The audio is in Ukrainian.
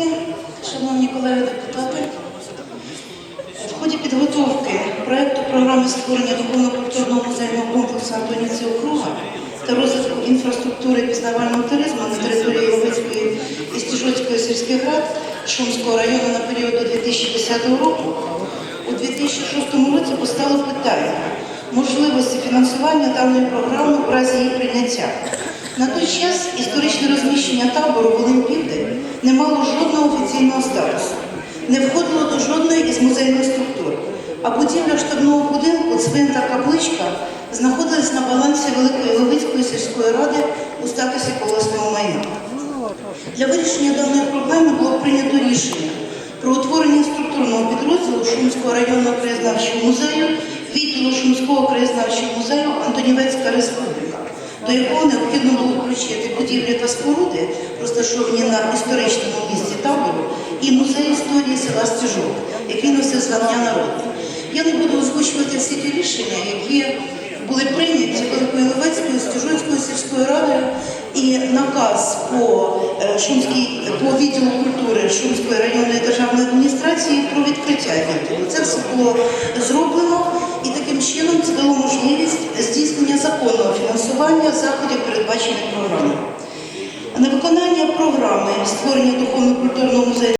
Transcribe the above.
гості, шановні колеги депутати. В ході підготовки проекту програми створення духовно-культурного музейного комплексу Антоніці Округа та розвитку інфраструктури пізнавального туризму на території Ловицької і Стіжоцької сільських рад Шумського району на період до 2010 року у 2006 році постало питання можливості фінансування даної програми у разі її прийняття. На той час історичне розміщення табору Волинь Південь не мало жодного офіційного статусу, не входило до жодної із музейних структур, а будівля штабного будинку, цвинта капличка знаходилась на балансі Великої Левицької сільської ради у статусі колосного майна. Для вирішення даної проблеми було прийнято рішення про утворення структурного підрозділу Шумського районного краєзнавчого музею, відділу Шумського краєзнавчого музею Антонівецька республіка, до якого необхідно було включити будівлі та споруди, розташовані на історичному місці табору, і музей історії села Стіжок, який носив звання народу. Я не буду озвучувати всі ті рішення, які були прийняті Великою Стіжоцькою сільською радою і наказ по е, Шумській по відділу культури Шумської районної державної адміністрації про відкриття відділу. Це все було зроблено фінансування заходів, передбачених програмою. На виконання програми створення духовно-культурного музею.